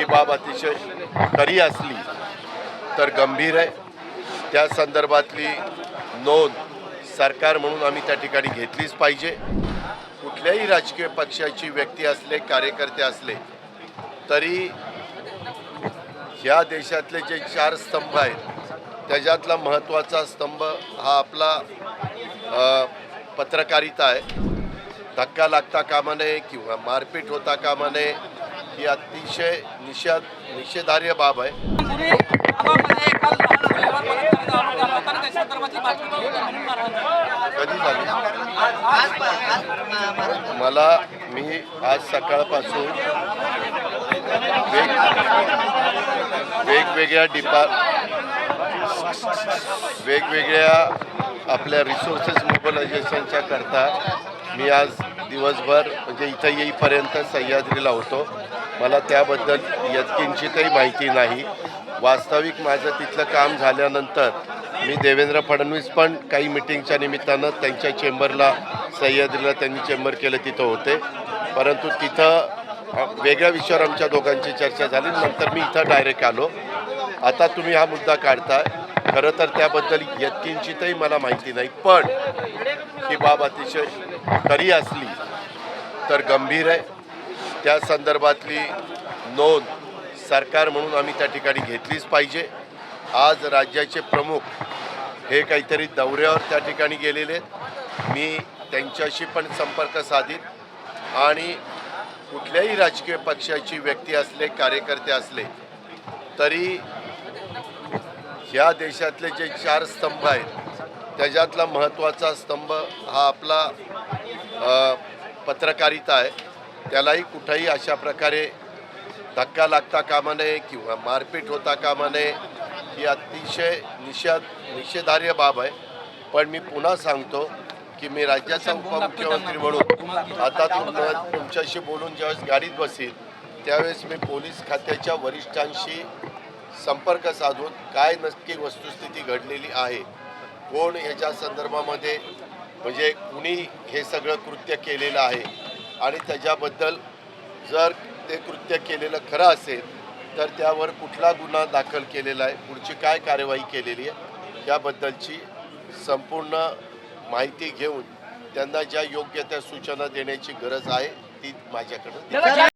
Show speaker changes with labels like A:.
A: ही बाब अतिशय खरी असली तर गंभीर आहे. त्या संदर्भातली नोंद सरकार म्हणून आम्ही त्या ठिकाणी घेतलीच पाहिजे. कुठल्याही राजकीय पक्षाची व्यक्ती असले कार्यकर्ते असले तरी ह्या देशातले जे चार स्तंभ आहेत त्याच्यातला महत्त्वाचा स्तंभ हा आपला पत्रकारिता आहे. धक्का लागता कामा नये किंवा मारपीट होता कामा नये. ही अतिशय निषेध निषेधार्य बाब आहे. कधी झाली? मला मी आज सकाळपासून वेग वेगवेगळ्या डिपा वेगवेगळ्या आपल्या रिसोर्सेस मोबिलायझेशनच्या करता मी आज दिवसभर म्हणजे इथं येईपर्यंत सह्याद्रीला होतो. मला त्याबद्दल यत्किंचितही माहिती नाही. वास्तविक माझं तिथलं काम झाल्यानंतर मी देवेंद्र फडणवीस पण काही मिटिंगच्या निमित्तानं त्यांच्या चेंबरला सह्याद्रीला त्यांनी चेंबर केलं तिथं होते. परंतु तिथं वेगळ्या विषयावर आमच्या दोघांची चर्चा झाली. नंतर मी इथं डायरेक्ट आलो. आता तुम्ही हा मुद्दा काढताय. खरं तर त्याबद्दल यत्किंचितही मला माहिती नाही. पण ही बाब अतिशय खरी असली तर गंभीर आहे. त्या संदर्भातली नोंद सरकार म्हणून आम्ही त्या ठिकाणी घेतलीच पाहिजे. आज राज्याचे प्रमुख हे काहीतरी दौऱ्यावर त्या ठिकाणी गेलेले आहेत. मी त्यांच्याशी पण संपर्क साधित आणि कुठल्याही राजकीय पक्षाची व्यक्ती असले कार्यकर्ते असले तरी ह्या देशातले जे चार स्तंभ आहेत त्याच्यातला महत्त्वाचा स्तंभ हा आपला पत्रकारिता आहे. त्यालाही कुठंही अशा प्रकारे धक्का लागता कामा नये किंवा मारपीट होता कामा नये ही अतिशय निषेध निषेधार्ह बाब आहे. पण मी पुन्हा सांगतो की मी राज्याचा उपमुख्यमंत्री म्हणून आता तुम तुमच्याशी बोलून ज्यावेळेस गाडीत बसील त्यावेळेस मी पोलीस खात्याच्या वरिष्ठांशी संपर्क साधून काय नक्की वस्तुस्थिती घडलेली आहे कोण ह्याच्या संदर्भामध्ये म्हणजे कुणी हे सगळं कृत्य केलेलं आहे आणि त्याच्याबद्दल जर ते कृत्य केलेलं खरं असेल तर त्यावर कुठला गुन्हा दाखल केलेला आहे पुढची काय कार्यवाही केलेली आहे याबद्दलची संपूर्ण माहिती घेऊन त्यांना ज्या योग्य त्या सूचना देण्याची गरज आहे ती माझ्याकडं.